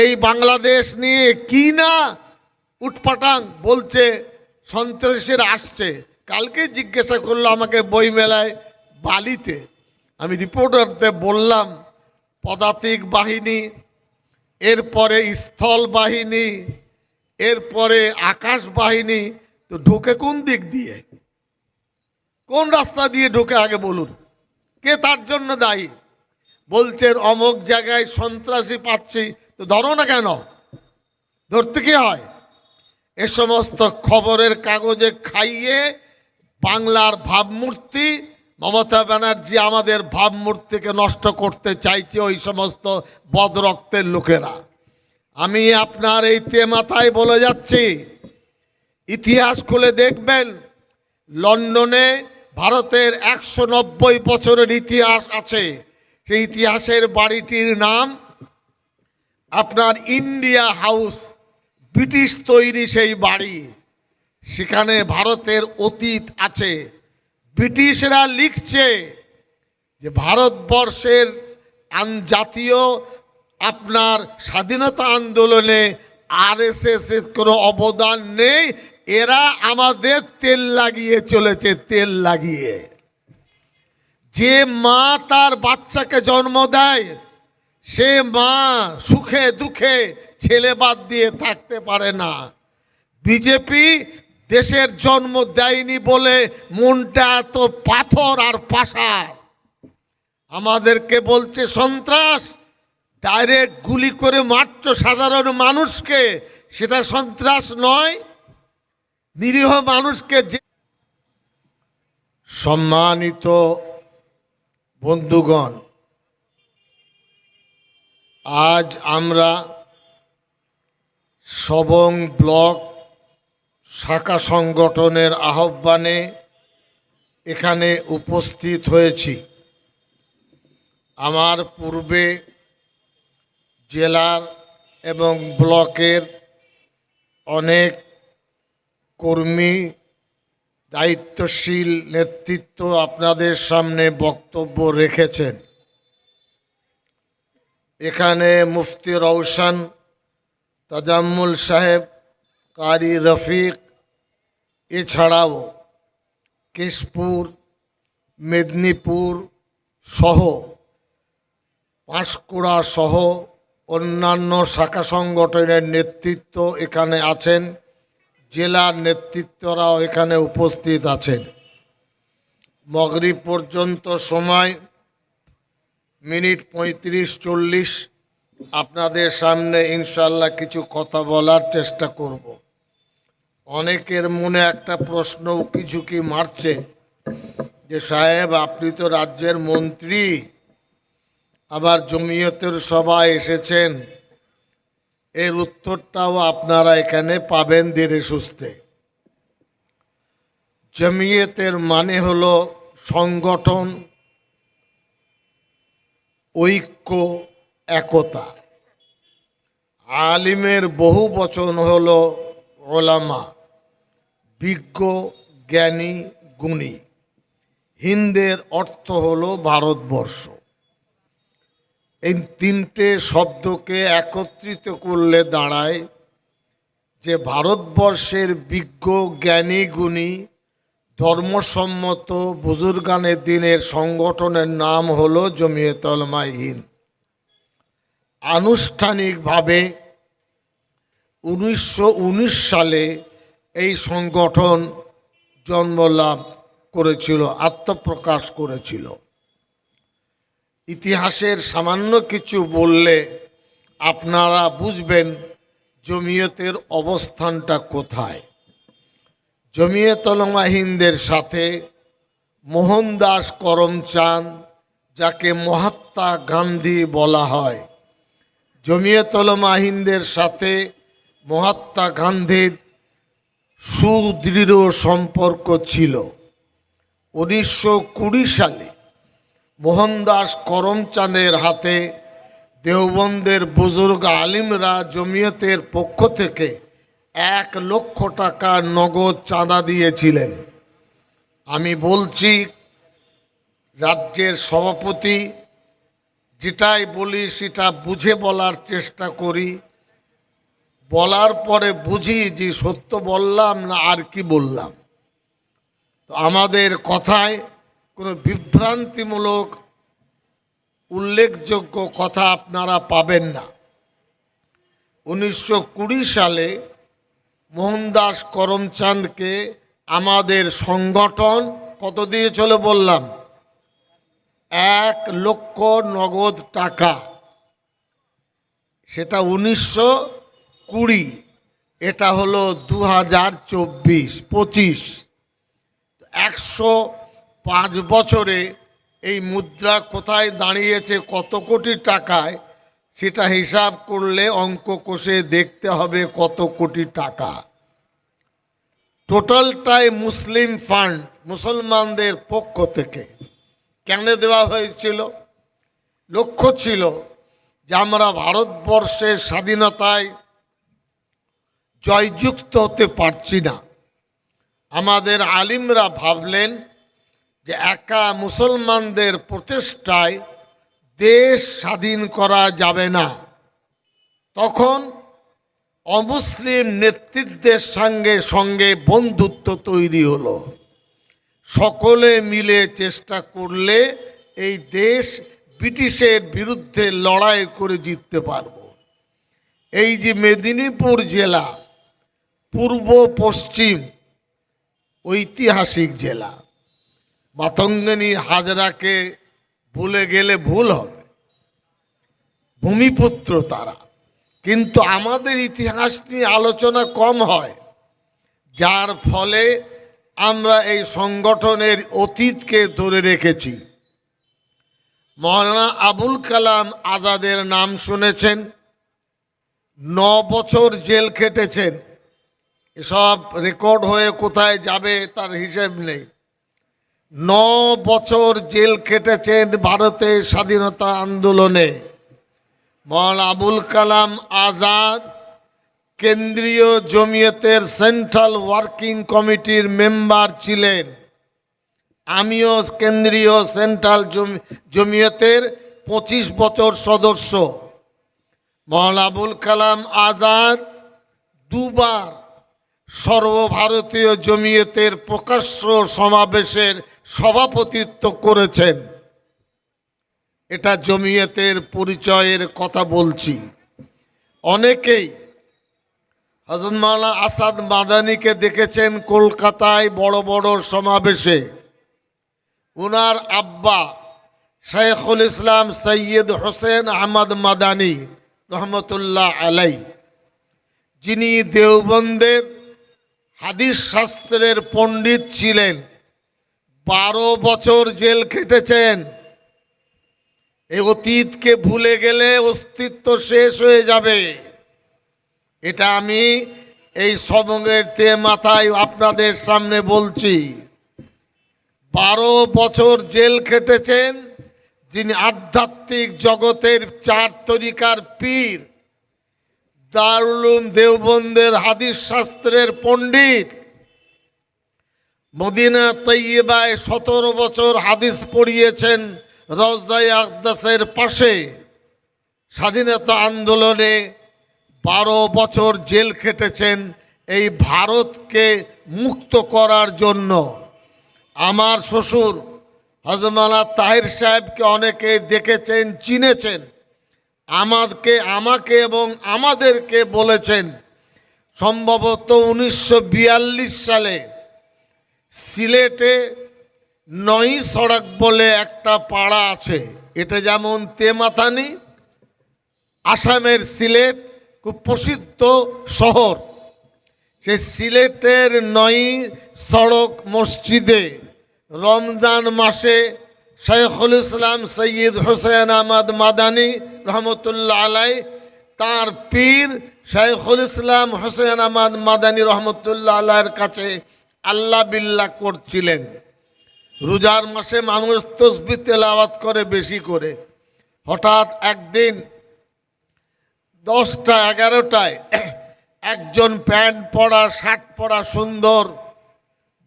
এই বাংলাদেশ নিয়ে কি না উটপাটাং বলছে, সন্ত্রাসের আসছে। কালকে জিজ্ঞাসা করল আমাকে বই মেলায় বালিতে। আমি রিপোর্টারতে বললাম, পদাতিক বাহিনী, এরপরে স্থল বাহিনী, এরপরে আকাশ বাহিনী, তো ঢোকে কোন দিক দিয়ে? কোন রাস্তা দিয়ে ঢোকে আগে বলুন। কে তার জন্য দায়ী? বলছেন, অমুক জায়গায় সন্ত্রাসী পাচ্ছি তো ধরো না কেন? ধরতে কি হয়? এ সমস্ত খবরের কাগজে খাইয়ে বাংলার ভাবমূর্তি, মমতা ব্যানার্জি আমাদের ভাবমূর্তিকে নষ্ট করতে চাইছে ওই সমস্ত বদরক্তের লোকেরা। আমি আপনার এই তে মাথায় বলে যাচ্ছি, ইতিহাস খুলে দেখবেন, লন্ডনে ভারতের একশো নব্বই বছরের ইতিহাস আছে। সেই ইতিহাসের বাড়িটির নাম আপনার ইন্ডিয়া হাউস ব্রিটিশ তৈরি সেই বাড়ি। সেখানে ভারতের অতীত আছে। ব্রিটিশরা লিখছে যে ভারতবর্ষের জাতীয় আপনার স্বাধীনতা আন্দোলনে আর এর কোনো অবদান নেই। এরা আমাদের তেল লাগিয়ে চলেছে, তেল লাগিয়ে। যে মা তার বাচ্চাকে জন্ম দেয় সে মা সুখে দুঃখে ছেলে বাদ দিয়ে থাকতে পারে না। বিজেপি দেশের জন্ম দেয়নি বলে মনটা এত পাথর আর পাশার আমাদেরকে বলছে, সন্ত্রাস, ডাইরেক্ট গুলি করে মারছ সাধারণ মানুষকে, সেটা সন্ত্রাস নয়। নিরীহ মানুষকে যে সম্মানিত বন্ধুগণ আজ আমরা সবং ব্লক শাখা সংগঠনের আহ্বানে এখানে উপস্থিত হয়েছি। আমার পূর্বে জেলার এবং ব্লকের অনেক কর্মী, দায়িত্বশীল নেতৃত্ব আপনাদের সামনে বক্তব্য রেখেছেন। এখানে মুফতি রৌশন তাজাম্মুল সাহেব, কারি রফিক, এছাড়াও কেশপুর, মেদিনীপুর সহ পাঁশকুড়া সহ অন্যান্য শাখা সংগঠনের নেতৃত্ব এখানে আছেন, জেলার নেতৃত্বরাও এখানে উপস্থিত আছেন। মগরিব পর্যন্ত সময় মিনিট পঁয়ত্রিশ চল্লিশ আপনাদের সামনে ইনশাল্লাহ কিছু কথা বলার চেষ্টা করব। অনেকের মনে একটা প্রশ্ন উকিঝুঁকি মারছে যে, সাহেব, আপনি তো রাজ্যের মন্ত্রী, আবার জমিয়তের সভায় এসেছেন। এর উত্তরটাও আপনারা এখানে পাবেন ধীরে সুস্থে। জমিয়তের মানে হলো সংগঠন ঐক্য, একতা। আলিমের বহু বচন হলো ওলামা, বিজ্ঞ, জ্ঞানী, গুণী। হিন্দের অর্থ হলো ভারতবর্ষ। এই তিনটে শব্দকে একত্রিত করলে দাঁড়ায় যে ভারতবর্ষের বিজ্ঞ, জ্ঞানী, গুণী ধর্মসম্মত বুজুর্গানের দিনের সংগঠনের নাম হলো হিন্দ আনুষ্ঠানিকভাবে উনিশশো উনিশ সালে এই সংগঠন জন্মলাভ করেছিল, আত্মপ্রকাশ করেছিল। ইতিহাসের সামান্য কিছু বললে আপনারা বুঝবেন জমিয়তের অবস্থানটা কোথায়। জমিয়তলমা হিন্দের সাথে মোহনদাস করমচাঁদ, যাকে মহাত্মা গান্ধী বলা হয়। জমিয়তলমা হিন্দের সাথে মহাত্মা গান্ধীর সুদৃঢ় সম্পর্ক ছিল। উনিশশো কুড়ি সালে মোহনদাস করমচাঁদের হাতে দেওবন্দের বুজুর্গ আলিমরা জমিয়তের পক্ষ থেকে এক লক্ষ টাকা নগদ চাঁদা দিয়েছিলেন। আমি বলছি, রাজ্যের সভাপতি, যেটাই বলি সেটা বুঝে বলার চেষ্টা করি। বলার পরে বুঝি যে সত্য বললাম না আর কি বললাম। তো আমাদের কথায় কোনো বিভ্রান্তিমূলক, উল্লেখযোগ্য কথা আপনারা পাবেন না। উনিশশো কুড়ি সালে মোহনদাস করমচাঁদকে আমাদের সংগঠন কত দিয়ে চলে বললাম? এক লক্ষ নগদ টাকা। সেটা উনিশশো কুড়ি, এটা হলো দু হাজার চব্বিশ, পঁচিশ। একশো পাঁচ বছরে এই মুদ্রা কোথায় দাঁড়িয়েছে, কত কোটি টাকায় সেটা হিসাব করলে অঙ্ক কষে দেখতে হবে কত কোটি টাকা। টোটালটাই মুসলিম ফান্ড মুসলমানদের পক্ষ থেকে। কেন দেওয়া হয়েছিল? লক্ষ্য ছিল যে আমরা ভারতবর্ষের স্বাধীনতায় জয়যুক্ত হতে পারছি না। আমাদের আলিমরা ভাবলেন যে একা মুসলমানদের প্রচেষ্টায় দেশ স্বাধীন করা যাবে না। তখন অমুসলিম নেতৃত্বের সঙ্গে সঙ্গে বন্ধুত্ব তৈরি হলো। সকলে মিলে চেষ্টা করলে এই দেশ ব্রিটিশের বিরুদ্ধে লড়াই করে জিততে পারব। এই যে মেদিনীপুর জেলা, পূর্ব পশ্চিম ঐতিহাসিক জেলা, মাতঙ্গিনী হাজরাকে ভুলে গেলে ভুল হবে। ভূমিপুত্র তারা। কিন্তু আমাদের ইতিহাস নিয়ে আলোচনা কম হয়, যার ফলে আমরা এই সংগঠনের অতীতকে ধরে রেখেছি। মৌলানা আবুল কালাম আজাদের নাম শুনেছেন, ন বছর জেল খেটেছেন, এসব রেকর্ড হয়ে কোথায় যাবে তার হিসেব নেই। ন বছর জেল খেটেছেন ভারতের স্বাধীনতা আন্দোলনে। মৌলানা আবুল কালাম আজাদ কেন্দ্রীয় জমিয়তের সেন্ট্রাল ওয়ার্কিং কমিটির মেম্বার ছিলেন। আমিও কেন্দ্রীয় সেন্ট্রাল জমি- জমিয়তের পঁচিশ বছর সদস্য। মৌলানা আবুল কালাম আজাদ দুবার সর্বভারতীয় জমিয়তের প্রকাশ্য সমাবেশের সভাপতিত্ব করেছেন। এটা জমিয়তের পরিচয়ের কথা বলছি। অনেকেই হজরত আসাদ মাদানিকে দেখেছেন কলকাতায় বড় বড় সমাবেশে। উনার আব্বা শেখুল ইসলাম সৈয়দ হোসেন আহমদ মাদানি রহমতুল্লাহ আলাই যিনি দেওবন্দের হাদিস শাস্ত্রের পণ্ডিত ছিলেন। বারো বছর জেল খেটেছেন। এই অতীতকে ভুলে গেলে অস্তিত্ব শেষ হয়ে যাবে। এটা আমি এই সবঙ্গের তে মাথায় আপনাদের সামনে বলছি। বারো বছর জেল খেটেছেন, যিনি আধ্যাত্মিক জগতের চার তরিকার পীর, দারুলুম দেওবন্দের হাদিস শাস্ত্রের পণ্ডিত মদিনা তৈবায় সতেরো বছর হাদিস পড়িয়েছেন রজদাই আকদাসের পাশে। স্বাধীনতা আন্দোলনে বারো বছর জেল খেটেছেন এই ভারতকে মুক্ত করার জন্য। আমার শ্বশুর হজমানা তাহির সাহেবকে অনেকে দেখেছেন, চিনেছেন আমাকে আমাকে এবং আমাদেরকে বলেছেন। সম্ভবত উনিশশো বিয়াল্লিশ সালে সিলেটে নই সড়ক বলে একটা পাড়া আছে। এটা যেমন তেমাথানি আসামের সিলেট খুব প্রসিদ্ধ শহর। সে সিলেটের নই সড়ক মসজিদে রমজান মাসে শেখুল ইসলাম সৈয়দ হোসেন আহমদ মাদানি রহমতুল্লাহ আলাই, তার পীর শেখুল ইসলাম হোসেন আহমদ মাদানি রহমতুল্লাহ আলাইয়ের কাছে আল্লাহ বিল্লাহ করছিলেন। রোজার মাসে মানুষ তসবি তেলাওয়াত করে বেশি করে। হঠাৎ একদিন দশটা, এগারোটায় একজন প্যান্ট পরা, শার্ট পরা সুন্দর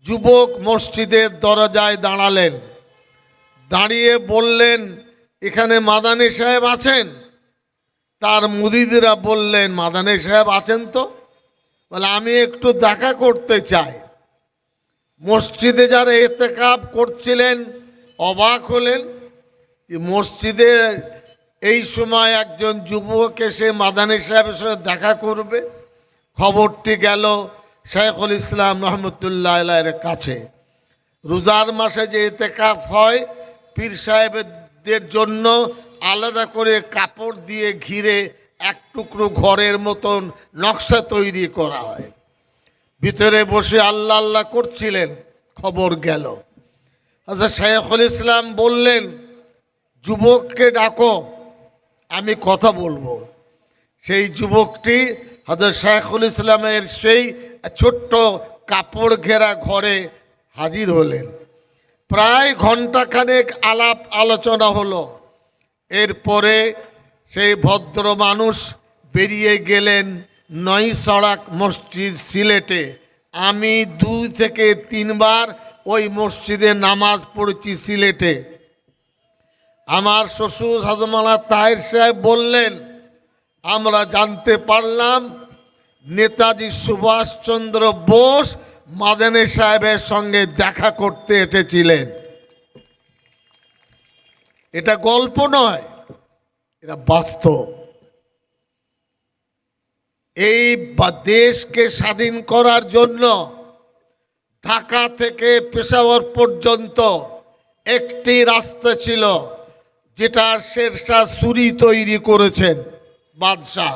যুবক মসজিদের দরজায় দাঁড়ালেন। দাঁড়িয়ে বললেন, এখানে মাদানী সাহেব আছেন? তার মুরিদরা বললেন, মাদানী সাহেব আছেন তো? বলে, আমি একটু দেখা করতে চাই। মসজিদে যারা এতেকাব করছিলেন, অবাক হলেন যে মসজিদে এই সময় একজন যুবক এসে মাদানী সাহেবের সঙ্গে দেখা করবে। খবরটি গেল শেখুল ইসলাম রহমতুল্লাহ এর কাছে। রোজার মাসে যে এতেকাফ হয়, পীর সাহেবদের জন্য আলাদা করে কাপড় দিয়ে ঘিরে এক টুকরো ঘরের মতন নকশা তৈরি করা হয়। ভিতরে বসে আল্লাহ আল্লাহ করছিলেন, খবর গেল। আচ্ছা শেখুল ইসলাম বললেন, যুবককে ডাকো, আমি কথা বলব। সেই যুবকটি হজরত শেখুল ইসলামের সেই ছোট্ট কাপড় ঘেরা ঘরে হাজির হলেন। প্রায় ঘন্টাখানেক আলাপ আলোচনা হলো। এরপরে সেই ভদ্র মানুষ বেরিয়ে গেলেন নয় সড়াক মসজিদ সিলেটে। আমি দুই থেকে তিনবার ওই মসজিদে নামাজ পড়েছি সিলেটে। আমার শ্বশুর হাজমালা তাহের সাহেব বললেন, আমরা জানতে পারলাম, নেতাজি সুভাষচন্দ্র বোস মাদানে সাহেবের সঙ্গে দেখা করতে এসেছিলেন। এটা গল্প নয়, এটা বাস্তব। এই দেশকে স্বাধীন করার জন্য ঢাকা থেকে পেশাওয়ার পর্যন্ত একটি রাস্তা ছিল যেটা শেরশাহ সুরি তৈরি করেছেন বাদশাহ।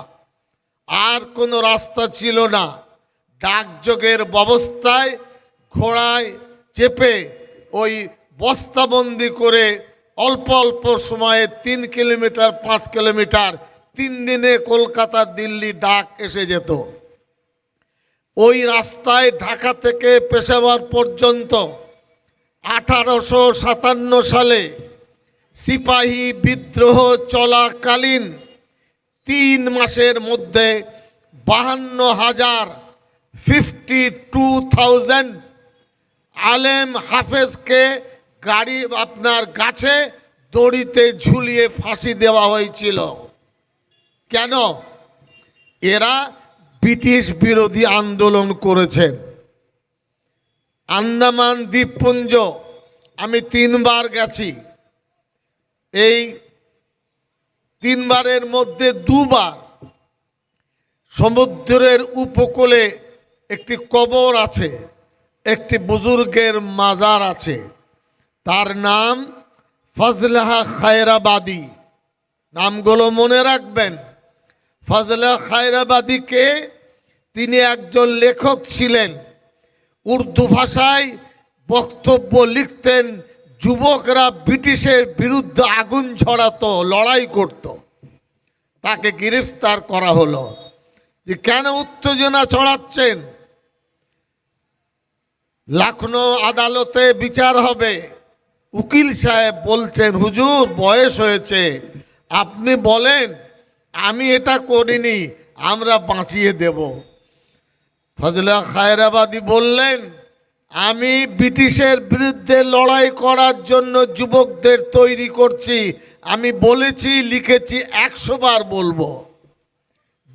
আর কোনো রাস্তা ছিল না। ডাকযোগের ব্যবস্থায় ঘোড়ায় চেপে ওই বস্তাবন্দি করে অল্প অল্প সময়ে তিন কিলোমিটার, পাঁচ কিলোমিটার তিন দিনে কলকাতা, দিল্লি, ডাক এসে যেত। ওই রাস্তায় ঢাকা থেকে পেশাওয়ার পর্যন্ত আঠারোশো সাতান্ন সালে সিপাহী বিদ্রোহ চলাকালীন তিন মাসের মধ্যে বাহান্ন হাজার ফিফটি টু থাউজেন্ড আলেম হাফেজকে গাড়ি আপনার গাছে দড়িতে ঝুলিয়ে ফাঁসি দেওয়া হয়েছিল। কেন? এরা ব্রিটিশ বিরোধী আন্দোলন করেছেন আন্দামান দ্বীপপুঞ্জ, আমি তিনবার গেছি। এই তিনবারের মধ্যে দুবার সমুদ্রের উপকূলে একটি কবর আছে, একটি বুজুর্গের মাজার আছে। তার নাম ফজলাহা খায়রাবাদী। নামগুলো মনে রাখবেন। ফজলা খায়রাবাদীকে তিনি একজন লেখক ছিলেন। উর্দু ভাষায় বক্তব্য লিখতেন, যুবকরা ব্রিটিশের বিরুদ্ধে আগুন ছড়াতো, লড়াই করত। তাকে গ্রেফতার করা হলো। যে কেন উত্তেজনা ছড়াচ্ছেন? লখনৌ আদালতে বিচার হবে। উকিল সাহেব বলছেন, হুজুর, বয়স হয়েছে। আপনি বলেন আমি এটা করিনি, আমরা বাঁচিয়ে দেব। ফজলা খায়রাবাদী বললেন, আমি ব্রিটিশের বিরুদ্ধে লড়াই করার জন্য যুবকদের তৈরি করছি। আমি বলেছি, লিখেছি, একশো বার বলব।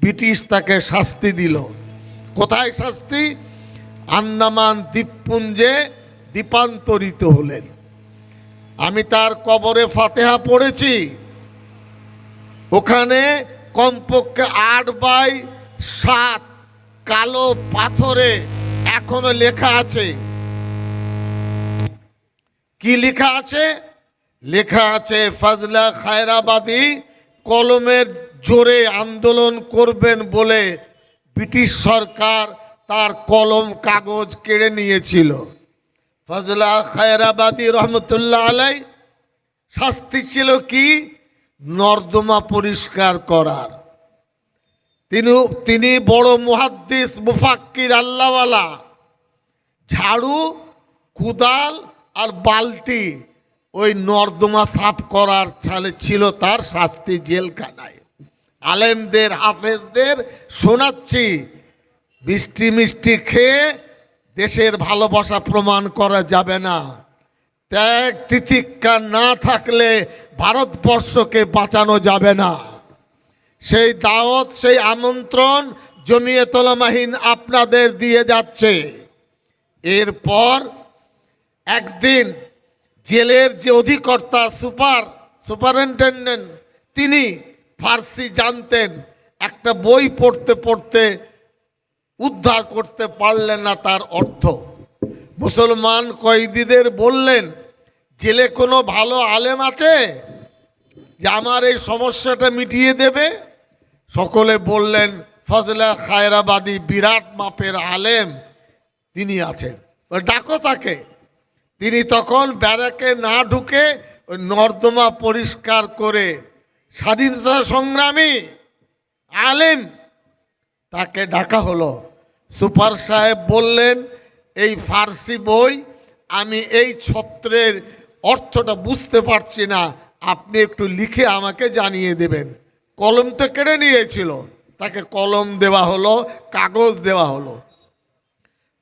ব্রিটিশ তাকে শাস্তি দিল। কোথায় শাস্তি? আন্দামান দ্বীপপুঞ্জে দ্বীপান্তরিত হলেন। আমি তার কবরে ফাতেহা পড়েছি। ওখানে কমপক্ষে আট বাই সাত কালো পাথরে এখনও লেখা আছে। কি লেখা আছে? লেখা আছে, ফজলা খায়রাবাদী কলমের জোরে আন্দোলন করবেন বলে ব্রিটিশ সরকার তার কলম কাগজ কেড়ে নিয়েছিল। ফজলা খায়রাবাদী রহমতুল্লাহ আলাই শাস্তি ছিল কি? নর্দমা পরিষ্কার করার। তিনি তিনি বড় মুহাদ্দিস, মুফাক্কির, আল্লাহওয়ালা। ঝাড়ু, কুদাল আর বালতি ওই নর্দমা সাফ করার ছালে ছিল তার শাস্তি জেলখানায়। আলেমদের, হাফেজদের শোনাচ্ছি। মিষ্টি মিষ্টি খেয়ে দেশের ভালোবাসা প্রমাণ করা যাবে না। ত্যাগ তিতিক্ষা না থাকলে ভারতবর্ষকে বাঁচানো যাবে না। সেই দাওয়াত, সেই আমন্ত্রণ জমিয়ে জমিয়তলামাহীন আপনাদের দিয়ে যাচ্ছে। এরপর একদিন জেলের যে অধিকর্তা সুপার, সুপারিনটেন্ডেন্ট, তিনি ফার্সি জানতেন, একটা বই পড়তে পড়তে উদ্ধার করতে পারলেন না তার অর্থ। মুসলমান কয়েদিদের বললেন জেলে কোনো ভালো আলেম আছে যে আমার এই সমস্যাটা মিটিয়ে দেবে? সকলে বললেন, ফজলা খায়রাবাদী বিরাট মাপের আলেম তিনি আছেন। ডাকো তাকে। তিনি তখন ব্যারাকে না ঢুকে ওই নর্দমা পরিষ্কার করে, স্বাধীনতা সংগ্রামী, আলেম। তাকে ডাকা হলো। সুপার সাহেব বললেন, এই ফার্সি বই আমি এই ছত্রের অর্থটা বুঝতে পারছি না, আপনি একটু লিখে আমাকে জানিয়ে দেবেন। কলম তো কেড়ে নিয়েছিল, তাকে কলম দেওয়া হলো, কাগজ দেওয়া হলো।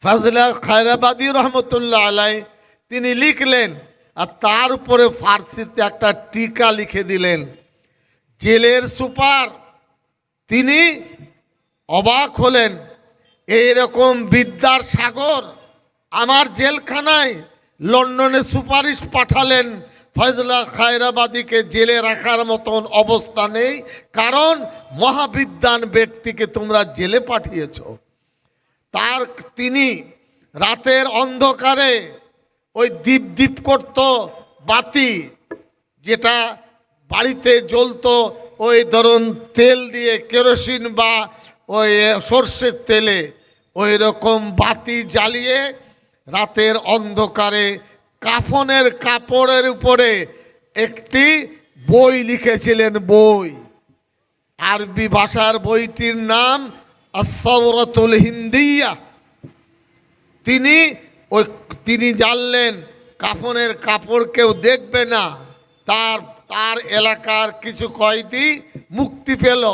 ফাজলা খায়রাবাদী রহমতুল্লাহ আলাই, তিনি লিখলেন, আর তার উপরে ফার্সিতে একটা টিকা লিখে দিলেন, জেলের সুপার। তিনি অবাক হলেন, এইরকম বিদ্যার সাগর আমার জেলখানায় লন্ডনে সুপারিশ পাঠালেন ফয়জলা খায়রাবাদীকে জেলে রাখার মতন অবস্থা নেই, কারণ মহাবিদ্যান ব্যক্তিকে তোমরা জেলে পাঠিয়েছ। তার তিনি রাতের অন্ধকারে ওই দীপ দীপ করত, বাতি যেটা বাড়িতে জ্বলতো, ওই ধরুন তেল দিয়ে কেরোসিন বা ওই সর্ষের তেলে ওই রকম বাতি জ্বালিয়ে রাতের অন্ধকারে কাফনের কাপড়ের উপরে একটি বই লিখেছিলেন বই। আরবি ভাষার বইটির নাম আসরতুল হিন্দিয়া। তিনি ওই, তিনি জানলেন কাফনের কাপড় কেউ দেখবে না। তার তার এলাকার কিছু কয়েদি মুক্তি পেল।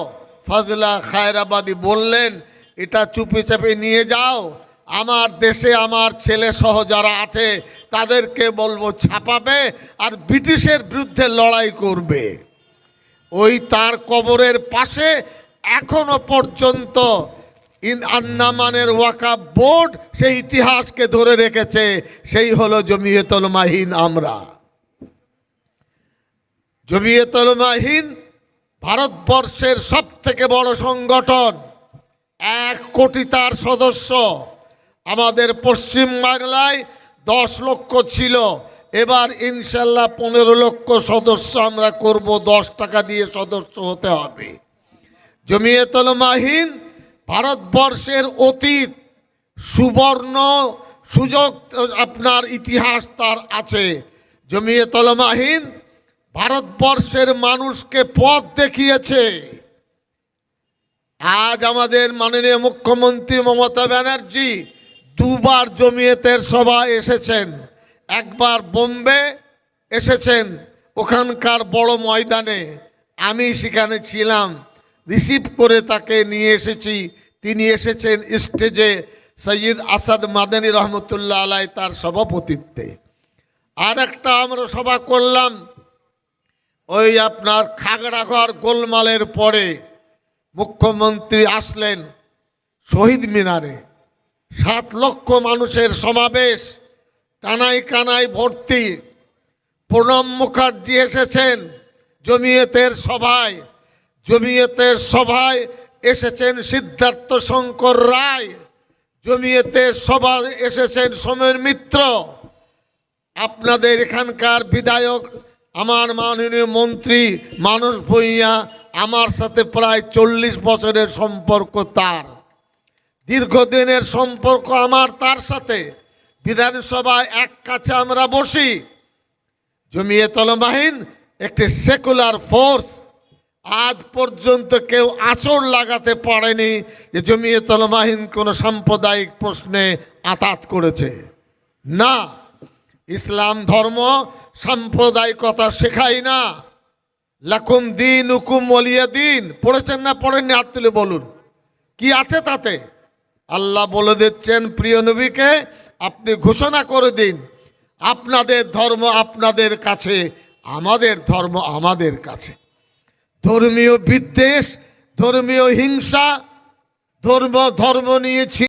ফজলা খায়রাবাদী বললেন, এটা চুপে চাপে নিয়ে যাও আমার দেশে আমার ছেলে সহ যারা আছে, তাদেরকে বলব ছাপাবে আর ব্রিটিশের বিরুদ্ধে লড়াই করবে। ওই তার কবরের পাশে এখনও পর্যন্ত ইন আন্নামানের ওয়াকাব বোর্ড সেই ইতিহাসকে ধরে রেখেছে, সেই হলো জমিয়তুল মাহিন আমরা। জমিয়তুল মাহিন ভারতবর্ষের সব থেকে বড় সংগঠন, এক কোটি তার সদস্য। আমাদের পশ্চিম বাংলায় দশ লক্ষ ছিল। এবার ইনশাল্লাহ পনেরো লক্ষ সদস্য আমরা করব, দশ টাকা দিয়ে সদস্য হতে হবে। জমিয়তুল মাহিন ভারতবর্ষের অতীত, সুবর্ণ সুযোগ আপনার ইতিহাস তার আছে। জমিয়তুল মাহিন ভারতবর্ষের মানুষকে পথ দেখিয়েছে। আজ আমাদের মাননীয় মুখ্যমন্ত্রী মমতা ব্যানার্জি দুবার জমিয়েতের সভা এসেছেন। একবার বোম্বে এসেছেন ওখানকার বড় ময়দানে। আমি সেখানে ছিলাম। রিসিভ করে তাকে নিয়ে এসেছি। তিনি এসেছেন স্টেজে সৈয়দ আসাদ মাদানী রহমতুল্লাহ আলাই তার সভাপতিত্বে। আর একটা আমরা সভা করলাম ওই আপনার খাগড়াঘর গোলমালের পরে মুখ্যমন্ত্রী আসলেন শহীদ মিনারে। সাত লক্ষ মানুষের সমাবেশ কানায় কানায় ভর্তি। প্রণব মুখার্জি এসেছেন জমিয়তের সভায়। জমিয়তের সভায় এসেছেন সিদ্ধার্থ শঙ্কর রায়। জমিয়তের সভায় এসেছেন সোমেন মিত্র। আপনাদের এখানকার বিধায়ক, আমার মাননীয় মন্ত্রী মানস ভূঁইয়া, আমার সাথে প্রায় চল্লিশ বছরের সম্পর্ক তার। দীর্ঘদিনের সম্পর্ক আমার তার সাথে। বিধানসভায় এক কাছে আমরা বসি। জমিয়ে তলমাহিন একটি সেকুলার ফোর্স। আজ পর্যন্ত কেউ আচর লাগাতে পারেনি যে জমিয়ে তলমাহিন কোনো সাম্প্রদায়িক প্রশ্নে আতাত করেছে। না, ইসলাম ধর্ম সাম্প্রদায়িকতা শেখায় না। লাকুম দিন হুকুম অলিয়া দিন। পড়েছেন না পড়েননি? হাত তুলে বলুন। কি আছে তাতে? আল্লাহ বলে দিচ্ছেন, প্রিয় নবীকে, আপনি ঘোষণা করে দিন, আপনাদের ধর্ম আপনাদের কাছে, আমাদের ধর্ম আমাদের কাছে। ধর্মীয় বিদ্বেষ, ধর্মীয় হিংসা, ধর্ম ধর্ম নিয়ে